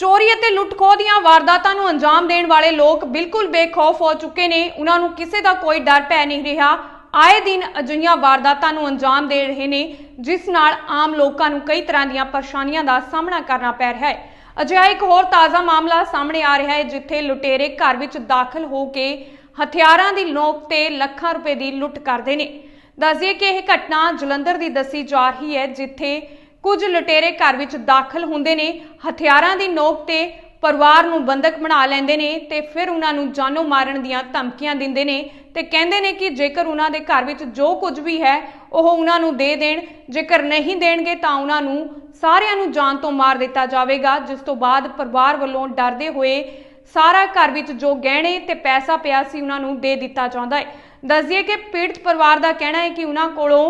ਚੋਰੀ ਅਤੇ ਲੁੱਟਖੋਹ ਦੀਆਂ ਵਾਰਦਾਤਾਂ ਨੂੰ ਅੰਜਾਮ ਦੇਣ ਵਾਲੇ ਲੋਕ ਬਿਲਕੁਲ ਬੇਖੌਫ ਹੋ ਚੁੱਕੇ ਨੇ। ਉਹਨਾਂ ਨੂੰ ਕਿਸੇ ਦਾ ਕੋਈ ਡਰ ਭੈ ਨਹੀਂ ਰਿਹਾ। ਆਏ ਦਿਨ ਅਜਿਹੀਆਂ ਵਾਰਦਾਤਾਂ ਨੂੰ ਅੰਜਾਮ ਦੇ ਰਹੇ ਨੇ, ਜਿਸ ਨਾਲ ਆਮ ਲੋਕਾਂ ਨੂੰ ਕਈ ਤਰ੍ਹਾਂ ਦੀਆਂ ਪਰੇਸ਼ਾਨੀਆਂ ਦਾ ਸਾਹਮਣਾ ਕਰਨਾ ਪੈ ਰਿਹਾ ਹੈ। ਅਜਿਹਾ ਇੱਕ ਹੋਰ ਤਾਜ਼ਾ ਮਾਮਲਾ ਸਾਹਮਣੇ ਆ ਰਿਹਾ ਹੈ, ਜਿੱਥੇ ਲੁਟੇਰੇ ਘਰ ਵਿੱਚ ਦਾਖਲ ਹੋ ਕੇ ਹਥਿਆਰਾਂ ਦੀ ਨੋਕ ਤੇ ਲੱਖਾਂ ਰੁਪਏ ਦੀ ਲੁੱਟ ਕਰਦੇ ਨੇ। ਦੱਸਦੀਏ ਕਿ ਇਹ ਘਟਨਾ ਜਲੰਧਰ ਦੀ ਦੱਸੀ ਜਾ ਰਹੀ ਹੈ, ਜਿੱਥੇ ਕੁਝ ਲੁਟੇਰੇ ਘਰ ਵਿੱਚ ਦਾਖਲ ਹੁੰਦੇ ਨੇ, ਹਥਿਆਰਾਂ ਦੀ ਨੋਕ ਤੇ ਪਰਿਵਾਰ ਨੂੰ ਬੰਦਕ ਬਣਾ ਲੈਂਦੇ ਨੇ ਤੇ ਫਿਰ ਉਹਨਾਂ ਨੂੰ ਜਾਨੋਂ ਮਾਰਨ ਦੀਆਂ ਧਮਕੀਆਂ ਦਿੰਦੇ ਨੇ ਤੇ ਕਹਿੰਦੇ ਨੇ ਕਿ ਜੇਕਰ ਉਹਨਾਂ ਦੇ ਘਰ ਵਿੱਚ ਜੋ ਕੁਝ ਵੀ ਹੈ, ਉਹ ਉਹਨਾਂ ਨੂੰ ਦੇ ਦੇਣ, ਜੇਕਰ ਨਹੀਂ ਦੇਣਗੇ ਤਾਂ ਉਹਨਾਂ ਨੂੰ ਸਾਰਿਆਂ ਨੂੰ ਜਾਨ ਤੋਂ ਮਾਰ ਦਿੱਤਾ ਜਾਵੇਗਾ, ਜਿਸ ਤੋਂ ਬਾਅਦ ਪਰਿਵਾਰ ਵੱਲੋਂ ਡਰਦੇ ਹੋਏ ਸਾਰਾ ਘਰ ਵਿੱਚ ਜੋ ਗਹਿਣੇ ਤੇ ਪੈਸਾ ਪਿਆ ਸੀ ਉਹਨਾਂ ਨੂੰ ਦੇ ਦਿੱਤਾ ਜਾਂਦਾ ਹੈ ਦੱਸਦੀਏ ਕਿ ਪੀੜਤ ਪਰਿਵਾਰ ਦਾ ਕਹਿਣਾ ਹੈ ਕਿ ਉਹਨਾਂ ਕੋਲੋਂ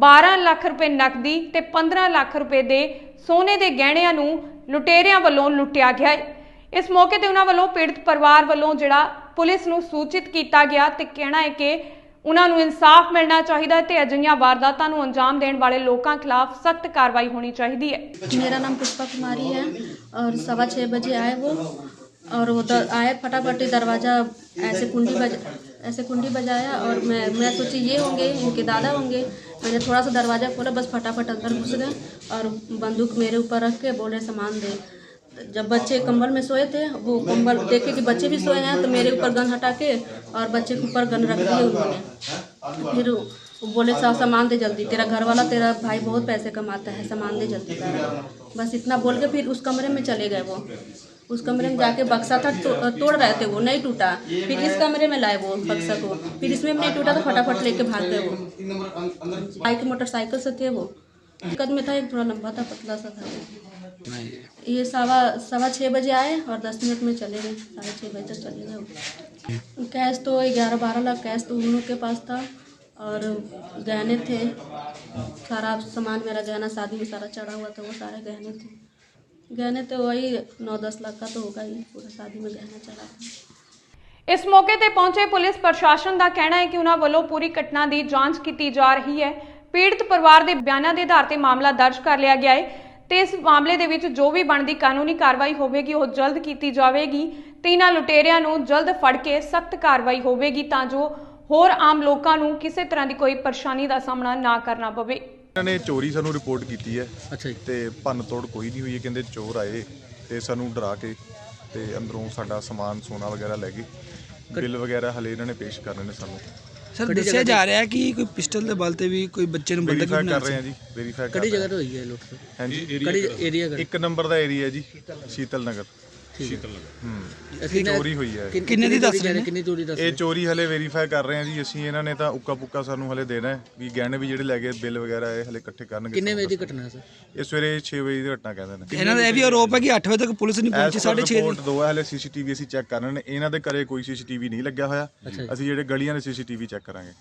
12 ਲੱਖ ਰੁਪਏ ਨਕਦੀ ਤੇ 15 ਲੱਖ ਰੁਪਏ ਦੇ ਸੋਨੇ ਦੇ ਗਹਿਣਿਆਂ ਨੂੰ ਲੁਟੇਰਿਆਂ ਵੱਲੋਂ ਲੁੱਟਿਆ ਗਿਆ ਹੈ ਇਸ ਮੌਕੇ ਤੇ ਉਹਨਾਂ ਵੱਲੋਂ ਪੀੜਤ ਪਰਿਵਾਰ ਵੱਲੋਂ ਜਿਹੜਾ ਪੁਲਿਸ ਨੂੰ ਸੂਚਿਤ ਕੀਤਾ ਗਿਆ ਤੇ ਕਹਿਣਾ ਹੈ ਕਿ ਉਹਨਾਂ ਨੂੰ ਇਨਸਾਫ ਮਿਲਣਾ ਚਾਹੀਦਾ ਹੈ ਤੇ ਅਜਿਹੀਆਂ ਵਾਰਦਾਤਾਂ ਨੂੰ ਅੰਜਾਮ ਦੇਣ ਵਾਲੇ ਲੋਕਾਂ ਖਿਲਾਫ ਸਖਤ ਕਾਰਵਾਈ ਹੋਣੀ ਚਾਹੀਦੀ ਹੈ मेरा नाम पुष्पा कुमारी है और सवा छः बजे आए वो और वो आए फटाफट दरवाज़ा ऐसे कुंडी बज, ऐसे कुंडी बजाया और मैं मैं सोची ये होंगे, इनके दादा होंगे। मैंने थोड़ा सा दरवाज़ा खोला, बस फटाफट अंदर घुस गए और बंदूक मेरे ऊपर रख के बोले, सामान दे। जब बच्चे कंबल में सोए थे, वो कंबल देखे कि बच्चे भी सोए हैं तो मेरे ऊपर गन हटा के और बच्चे के ऊपर गन रख दिए उन्होंने। फिर बोले सामान दे जल्दी, तेरा घर वाला तेरा भाई बहुत पैसे कमाता है, सामान दे जल्दी बस इतना बोल के फिर उस कमरे में चले गए वो। उस कमरे में जाके बक्सा था तो, तोड़ रहे थे वो नहीं टूटा। फिर इस कमरे में लाए वो बक्सा को। फिर इसमें भी नहीं टूटा तो फटाफट लेके भाग गए वो। बाइक मोटरसाइकिल से थे वो। कद में था एक थोड़ा लंबा था पतला सा था। वो ये सवा सवा छः बजे आए और दस मिनट में चले गए। साढ़े छः बजे तक चले गए कैश तो ग्यारह बारह लाख कैश तो उन लोग के पास था और गहने थे। सारा सामान मेरा गहना शादी में सारा चढ़ा हुआ था वो सारे गहने थे। गहने तो वही नौ दस लाख का तो होगा ही पूरा शादी में गहना चढ़ा था ਇਸ ਮੌਕੇ ਤੇ ਪਹੁੰਚੇ ਪੁਲਿਸ ਪ੍ਰਸ਼ਾਸਨ ਦਾ ਕਹਿਣਾ ਹੈ ਕਿ ਉਹਨਾਂ ਵੱਲੋਂ ਪੂਰੀ ਘਟਨਾ ਦੀ ਜਾਂਚ ਕੀਤੀ ਜਾ ਰਹੀ ਹੈ ਪੀੜਤ ਪਰਿਵਾਰ ਦੇ ਬਿਆਨਾਂ ਦੇ ਆਧਾਰ ਤੇ ਮਾਮਲਾ ਦਰਜ ਕਰ ਲਿਆ ਗਿਆ ਹੈ ਤੇ ਇਸ ਮਾਮਲੇ ਦੇ ਵਿੱਚ ਜੋ ਵੀ ਬਣਦੀ ਕਾਨੂੰਨੀ ਕਾਰਵਾਈ ਹੋਵੇਗੀ ਉਹ ਜਲਦ ਕੀਤੀ ਜਾਵੇਗੀ ਤੇ ਇਹਨਾਂ ਲੁਟੇਰਿਆਂ ਨੂੰ ਜਲਦ ਫੜ ਕੇ ਸਖਤ ਕਾਰਵਾਈ ਹੋਵੇਗੀ ਤਾਂ ਜੋ ਹੋਰ ਆਮ ਲੋਕਾਂ ਨੂੰ ਕਿਸੇ ਤਰ੍ਹਾਂ ਦੀ ਕੋਈ ਪਰੇਸ਼ਾਨੀ ਦਾ ਸਾਹਮਣਾ ਨਾ ਕਰਨਾ ਪਵੇ ਇਹਨਾਂ ਨੇ ਚੋਰੀ ਸਾਨੂੰ ਰਿਪੋਰਟ ਕੀਤੀ ਹੈ। ਅੱਛਾ ਜੀ। ਤੇ ਭੰਨ ਤੋੜ ਕੋਈ ਨਹੀਂ ਹੋਈ ਇਹ ਕਹਿੰਦੇ ਚੋਰ ਆਏ ਤੇ ਸਾਨੂੰ ਡਰਾ ਕੇ ਤੇ ਅੰਦਰੋਂ ਸਾਡਾ ਸਮਾਨ ਸੋਨਾ ਵਗੈਰਾ ਲੈ ਗਏ। ਬਿੱਲ ਵਗੈਰਾ ਹਲੇ ਇਹਨਾਂ ਨੇ ਪੇਸ਼ ਕਰਨੇ ਨੇ ਸਾਨੂੰ। ਸਰ ਦੱਸਿਆ ਜਾ ਰਿਹਾ ਹੈ ਕਿ ਕੋਈ ਪਿਸਟਲ ਦੇ ਬਲ ਤੇ ਵੀ ਕੋਈ ਬੱਚੇ ਨੂੰ ਬੰਦਕ ਬਣਾ ਕਰ ਰਹੇ ਹਾਂ ਜੀ ਵੈਰੀਫਾਈ ਕਰ ਕਿਹੜੀ ਜਗ੍ਹਾ ਤੋਂ ਹੋਈ ਹੈ ਲੁੱਟ ਹਾਂ ਹਾਂਜੀ। ਕਿਹੜੀ ਏਰੀਆ ਕਰ ਇੱਕ ਨੰਬਰ ਦਾ ਏਰੀਆ ਜੀ ਸ਼ੀਤਲ ਨਗਰ। ਸ਼ੀਤਲ ਹੂੰ। ਅਸੀਂ ਚੋਰੀ ਹੋਈ ਹੈ ਕਿੰਨੇ ਦੀ ਦੱਸ ਰਹੇ ਨੇ? ਕਿੰਨੀ ਚੋਰੀ ਦੱਸ ਇਹ ਚੋਰੀ ਹਲੇ ਵੈਰੀਫਾਈ ਕਰ ਰਹੇ ਹਾਂ ਜੀ ਅਸੀਂ ਇਹਨਾਂ ਨੇ ਤਾਂ ਉੱਕਾ ਪੁੱਕਾ ਸਾਨੂੰ ਹਲੇ ਦੇਣਾ ਹੈ ਵੀ ਗਹਿਣੇ ਵੀ ਜਿਹੜੇ ਲੈ ਗਏ ਬਿੱਲ ਵਗੈਰਾ ਇਹ ਹਲੇ ਇਕੱਠੇ ਕਰਨਗੇ ਕਿੰਨੇ ਵਜੇ ਦੀ ਘਟਨਾ ਸਰ। ਇਹ ਸਵੇਰੇ 6 ਵਜੇ ਦੀ ਘਟਨਾ ਕਹਿੰਦੇ ਨੇ। ਇਹਨਾਂ ਦਾ ਇਹ ਵੀ ਆਰੋਪ ਹੈ ਕਿ 8 ਵਜੇ ਤੱਕ ਪੁਲਿਸ ਨਹੀਂ ਪਹੁੰਚੀ 6:30 ਰਿਪੋਰਟ ਦੋ। ਹੈ ਹਲੇ ਸੀਸੀਟੀਵੀ ਅਸੀਂ ਚੈੱਕ ਕਰ ਰਹੇ ਨੇ। ਇਹਨਾਂ ਦੇ ਘਰੇ ਕੋਈ ਸੀਸੀਟੀਵੀ ਨਹੀਂ ਲੱਗਿਆ ਹੋਇਆ। ਅਸੀਂ ਜਿਹੜੇ ਗਲੀਆਂ ਦੇ ਸੀਸੀਟੀਵੀ ਚੈੱਕ ਕਰਾਂਗੇ।